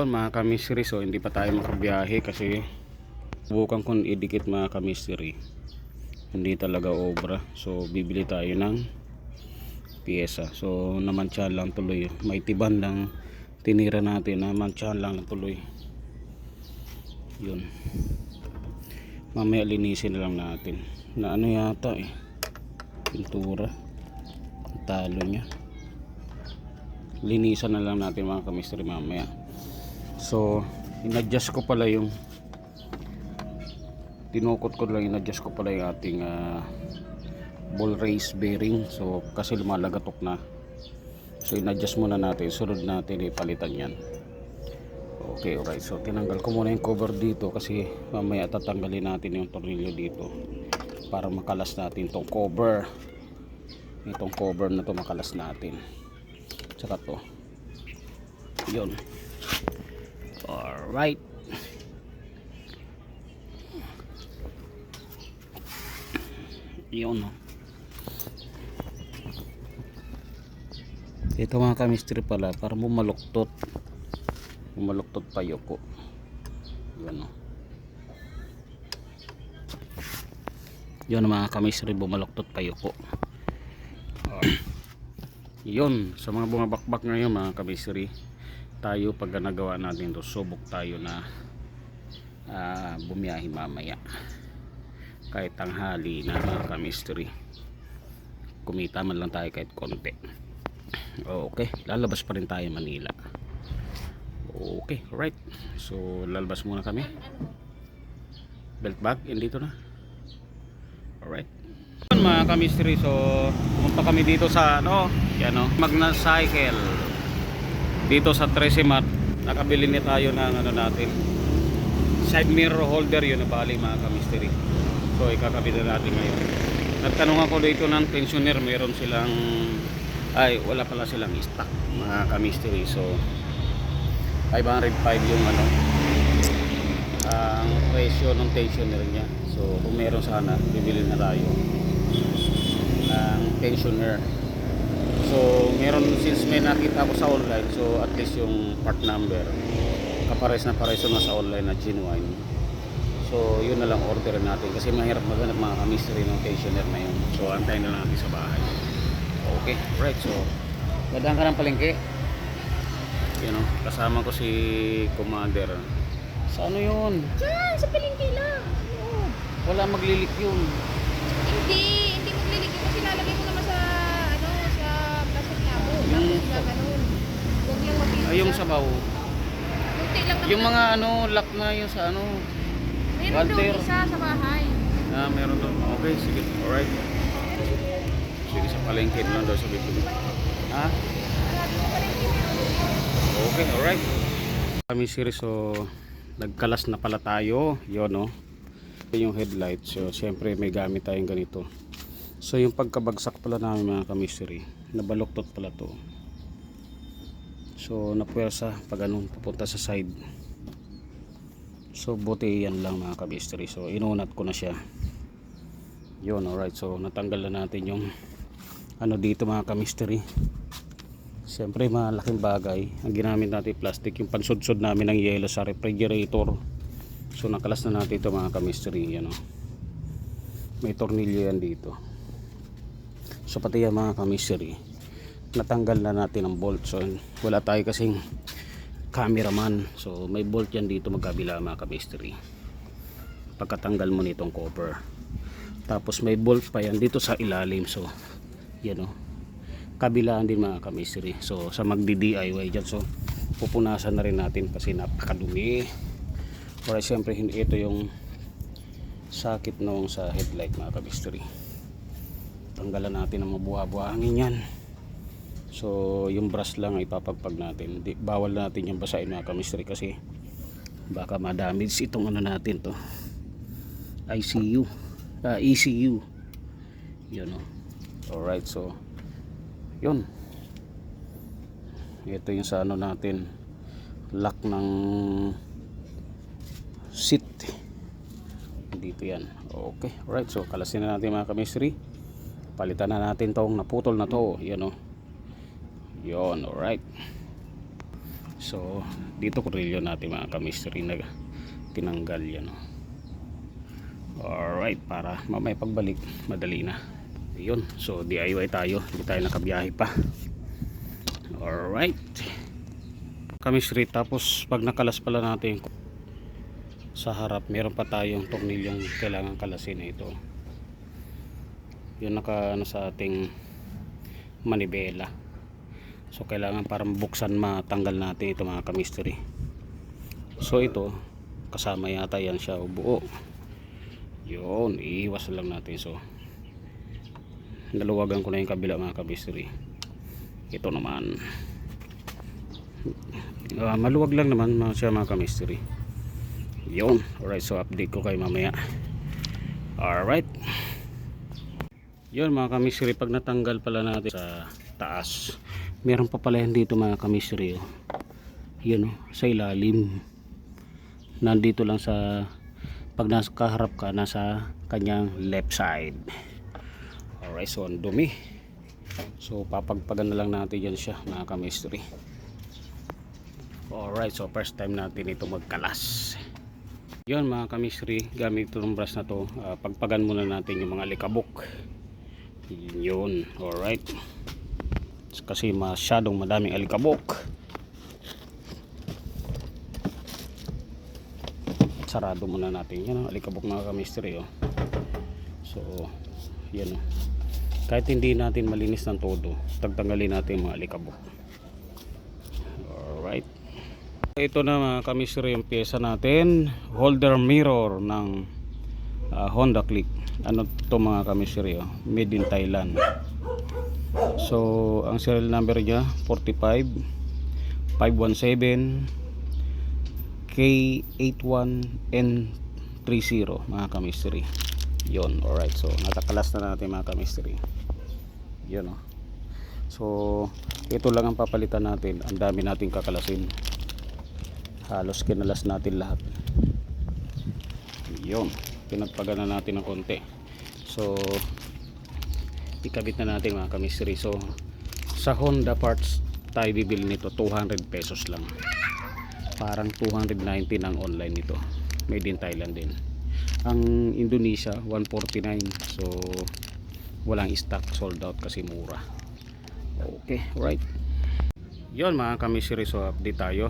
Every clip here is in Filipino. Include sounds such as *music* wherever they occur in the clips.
Yun mga kamistry, so hindi pa tayo makabiyahe kasi subukan kong idikit mga kamistry. Hindi talaga obra. So bibili tayo ng pyesa. So namantsahan lang tuloy. May tiban lang tinira natin. Namantsahan lang tuloy. Yun. Mamaya linisin na lang natin. Na ano yata eh. Pintura. Talo niya linisan na lang natin mga kamistry mamaya so inadjust ko pala yung tinukot ko lang inadjust ko pala yung ating ah, ball race bearing. So kasi lumalagatok na. So inadjust muna natin. Sunod natin ipalitan yan. Okay alright. So tinanggal ko muna yung cover dito kasi mamaya tatanggalin natin yung tornilyo dito para makalas natin tong cover. Itong cover na to makalas natin. Tsaka to. Yun alright yun no? Ito mga kamistry pala para bumaluktot. Bumaluktot pa yoko. Yun no? Yun mga kamistry bumaluktot pa yoko. Yun sa mga bumabakbak ngayon mga kabisiri tayo pag nagawa natin to subok tayo na ah, bumiyahe mamaya. Kahit tanghali na mga kamistry kumita man lang tayo kahit konti. Okay. Lalabas pa rin tayo Manila. Okay right. So lalabas muna kami. Belt bag dito na. Alright. Mga kamistry so pumunta kami dito sa ano yan o magna cycle dito sa Tresimart nakabili ni tayo ng ano natin. Side mirror holder yun na bali mga kamistry so ikakabit na natin ngayon. Nagtanong ako dito ng pensioner meron silang ay wala pala silang stock mga kamistry so 505 yung ano ang presyo ng tensioner niya. So kung meron sana bibili na tayo ng tensioner so meron since may nakita ko sa online so at least yung part number kapares na pares na sa online na genuine. So yun na lang order natin kasi mahirap maghanap mga kamistry ng tensioner na yun. So antayin na lang natin sa bahay. Okay right so dadaan ka ng palengke. You know kasama ko si commander. Sa ano yun? Diyan, sa palengke lang. Wala maglilik yun. Hindi, hindi mo liligyan kasi lalagay mo naman sa, ano, sa plastic labo. Yung- Tapos lang, ano, huwag lang mapili ay yung sabaw Kunti lang naman yung mga ano lock na yung sa ano Meron Walter. doon isa sa bahay. Ah, meron doon. Okay, sige. Alright. Sige, sa palengke lang daw sa Bicol. Ha? Okay, alright. Kami series, so nagkalas na pala tayo. Yun, no? Yung headlight. So, siyempre may gamit tayong ganito. So, yung pagkabagsak pala namin mga kamisiri, nabaluktot pala to. So, napuwersa pag anong pupunta sa side. So buti yan lang mga kabistry. So inunat ko na siya. Yun alright. So natanggal na natin yung ano dito mga kamistry. Siyempre malaking bagay. Ang ginamit natin plastic yung pansudsod namin ng yelo sa refrigerator. So nakalas na natin ito mga kamistry. Yan o. May tornilyo yan dito. So pati yan mga kamistry. Natanggal na natin ang bolt. So wala tayo kasing cameraman. So may bolt yan dito magkabila mga kamistry pagkatanggal mo nitong cover. Tapos may bolt pa yan dito sa ilalim. So yan o kabilaan din mga kamistry so sa magdi DIY dyan. So pupunasan na rin natin kasi napakadumi. Siyempre hindi ito yung sakit noong sa headlight mga kamistry tanggalan natin ang mabuha-buhangin yan So, yung brush lang ay papagpag natin. Di, bawal natin yung basahin mga kamistry kasi baka ma-damage itong ano natin to. ICU. Ah, ECU. Yun o. Alright, so yun. Ito yung sa ano natin. Lock ng seat. Dito yan. Okay. Alright, so kalasin na natin mga kamistry. Palitan na natin tong naputol na to. Yan o. Yon, alright. So, dito kurilyo natin mga kamistry na tinanggal yan. oh. Alright, para mamaya pagbalik, madali na. Yun, so DIY tayo. Hindi tayo nakabiyahe pa. Alright. Kamistry, tapos pag nakalas pala natin sa harap, meron pa tayong tornilyong kailangan kalasin na ito. Yun naka ano sa ating manibela. So kailangan para buksan matanggal natin ito mga kamistry. So ito kasama yata yan siya o buo. Yun, iiwas lang natin. So naluwagan ko na yung kabila mga kamistry. Ito naman. Ah, maluwag lang naman siya mga kamistry. Yun. Alright, so update ko kayo mamaya. Alright. Yun mga kamistry, pag natanggal pala natin sa taas, meron pa pala yan dito mga kamistry. Oh. Yun oh, sa ilalim. Nandito lang sa pag nasa ka, nasa kanyang left side. Alright, so ang dumi. So papagpagan na lang natin yan siya mga kamistry. Alright, so first time natin ito magkalas. Yun mga kamistry, gamit itong brush na to, ah, pagpagan muna natin yung mga likabok. Yun, alright. Kasi masyadong madaming alikabok. Sarado muna natin yan, ang alikabok mga kamistry. Oh. So, yan oh. Kahit hindi natin malinis ng todo, tagtanggalin natin mga alikabok. Alright. Ito na mga kamisri yung pyesa natin. Holder mirror ng ah, Honda Click. Ano to mga kamisri? Oh? Made in Thailand. So, ang serial number niya 45 517 K81N30 mga kamisri. Yon, alright. So, natakalas na natin mga kamisri. Yun oh. So, ito lang ang papalitan natin. Ang dami nating kakalasin. Halos kinalas natin lahat. Yun. Pinagpagana natin ng konti. So, ikabit na natin mga kamisri. So, sa Honda parts tayo bibili nito 200 pesos lang. Parang 290 ang online nito. Made in Thailand din. Ang Indonesia 149. So, walang stock sold out kasi mura. Okay, right. Yon mga kamisiri, so update tayo.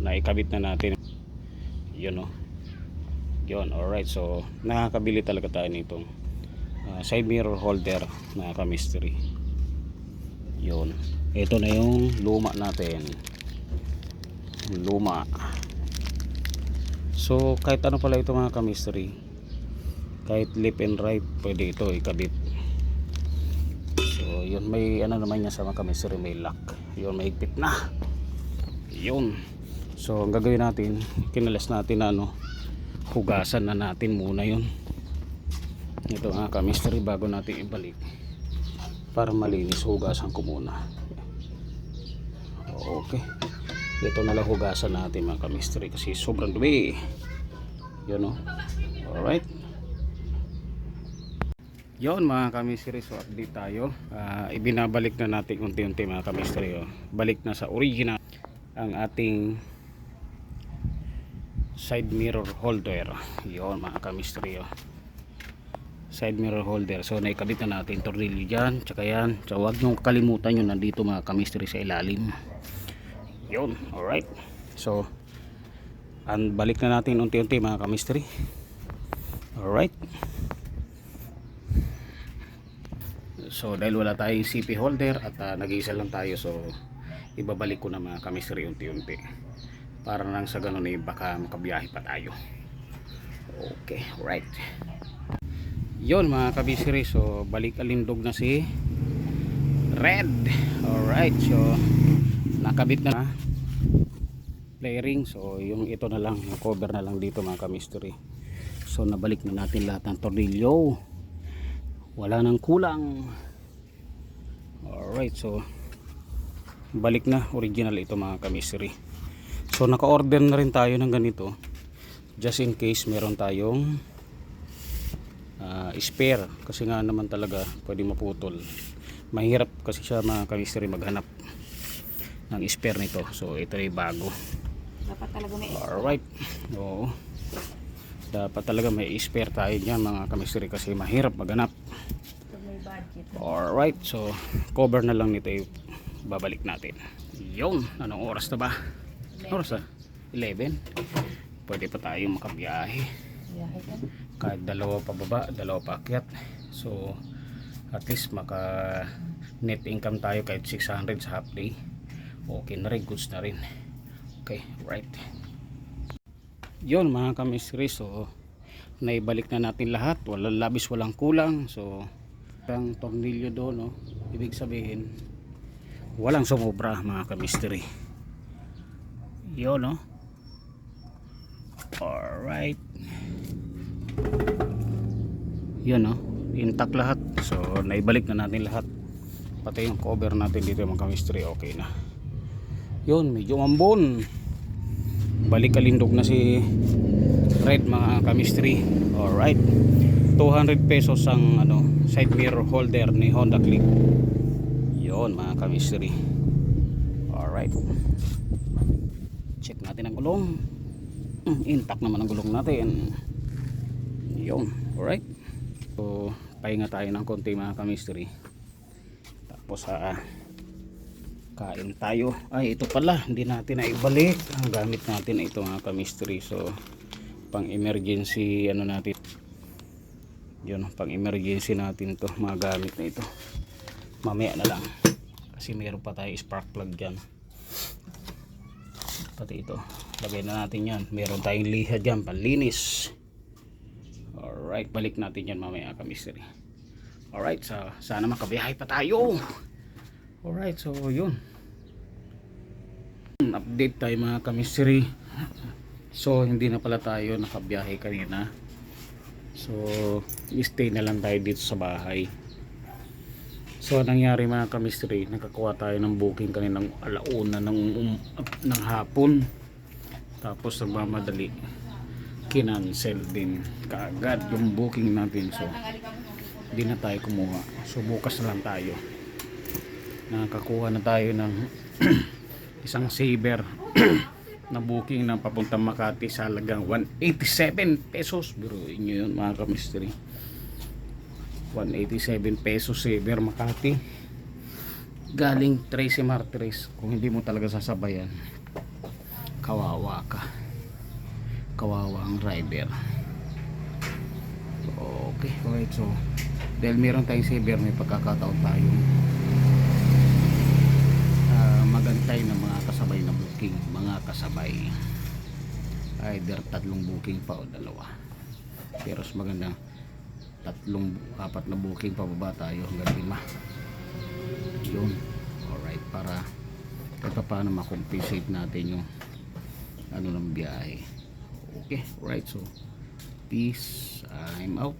Naikabit na natin. Yun oh. Yun, alright. So, nakakabili talaga tayo nitong ah, side mirror holder na kamistry. Yun. Ito na yung luma natin. Luma. So, kahit ano pala ito mga kamistry. Kahit left and right, pwede ito ikabit. So, yun may ano naman niya sa mga kamisiri may lock. Yun may higpit na. Yun. So, ang gagawin natin, kinalas natin na ano, hugasan na natin muna yun. Ito mga kamisiri bago natin ibalik. Para malinis, hugasan ko muna. Okay. Ito na lang hugasan natin mga kamisiri kasi sobrang dumi. Yun o. Alright. Yon mga kamisiri, so update tayo. Ah, ibinabalik na natin unti-unti mga kamisiri. Oh. Balik na sa original ang ating side mirror holder. Yon mga kamisiri. Oh. Side mirror holder. So naikabit na natin tornilyo dyan. Tsaka yan. So huwag nyo kalimutan yun nandito mga kamisiri sa ilalim. Yon. Alright. So an balik na natin unti-unti mga kamisiri. Alright. So dahil wala tayong CP holder at uh, nag-iisa lang tayo so ibabalik ko na mga kamisri unti-unti para nang sa ganun eh baka makabiyahe pa tayo. Okay, right. Yon mga kabisiri, so balik alindog na si Red. Alright, so nakabit na layering. So yung ito na lang, yung cover na lang dito mga kamistry. So nabalik na natin lahat ng tornilyo. Wala nang kulang. Alright, so balik na original ito mga kamistry. So naka-order na rin tayo ng ganito. Just in case meron tayong spare kasi nga naman talaga pwede maputol. Mahirap kasi siya mga kamistry maghanap ng spare nito. So ito ay bago. Dapat talaga may extra. alright. Oo. Dapat talaga may spare tayo dyan mga kamisteri kasi mahirap maghanap. Alright. So cover na lang nito yung babalik natin. Yun. Anong oras na ba? Oras na? 11 pwede pa tayo makabiyahe Biyahe ka. Kahit dalawa pa baba dalawa pa akyat. So at least maka net income tayo kahit 600 sa half day. Okay na rin goods na rin. Okay right yun mga kamistri so naibalik na natin lahat. Walang labis walang kulang. So ang tornilyo doon no? Ibig sabihin walang sumobra mga kamistri yun no? Alright yun no? Intact lahat. So naibalik na natin lahat. Pati yung cover natin dito mga kamistry okay na. Yun medyo mambon balik kalindog na si red mga kamistry alright. 200 pesos ang ano side mirror holder ni Honda Click. Yun mga kamistry alright. Check natin ang gulong. Mm, intact naman ang gulong natin yun. Alright? So pahinga tayo ng konti mga kamistry tapos ah kain tayo. Ay ito pala hindi natin na ibalik ang gamit natin ito mga kamistry so pang emergency ano natin. Yun pang emergency natin to mga gamit na ito. Mamaya na lang. Kasi meron pa tayo spark plug dyan. Pati ito lagay na natin yan. Meron tayong liha dyan panlinis alright balik natin yan mamaya kamistry alright so sana makabiyahe pa tayo. Alright so yun. Update tayo mga kamistry so hindi na pala tayo nakabiyahe kanina. So stay na lang tayo dito sa bahay. So nangyari mga kamistry, nakakuha tayo ng booking kaninang alauna ng, um, ng hapon. Tapos nagmamadali, kinancel din kaagad yung booking natin. So hindi na tayo kumuha. So bukas na lang tayo. Nakakuha na tayo ng *clears throat* isang saver *clears throat* na booking ng papuntang Makati sa halagang 187 pesos. Biruin nyo yun mga kamistry. 187 pesos saver Makati galing Tracy Martires kung hindi mo talaga sasabayan kawawa ka kawawa ang rider. Okay. Okay so dahil meron tayong saver may pagkakataon tayo. Uh, magantay ng mga kasabay na booking mga kasabay. Either tatlong booking pa o dalawa. Pero mas maganda tatlong apat na booking pababa tayo hanggang lima. Yun. Alright para kahit pa paano makompensate natin yung ano ng biyahe okay alright so peace. I'm out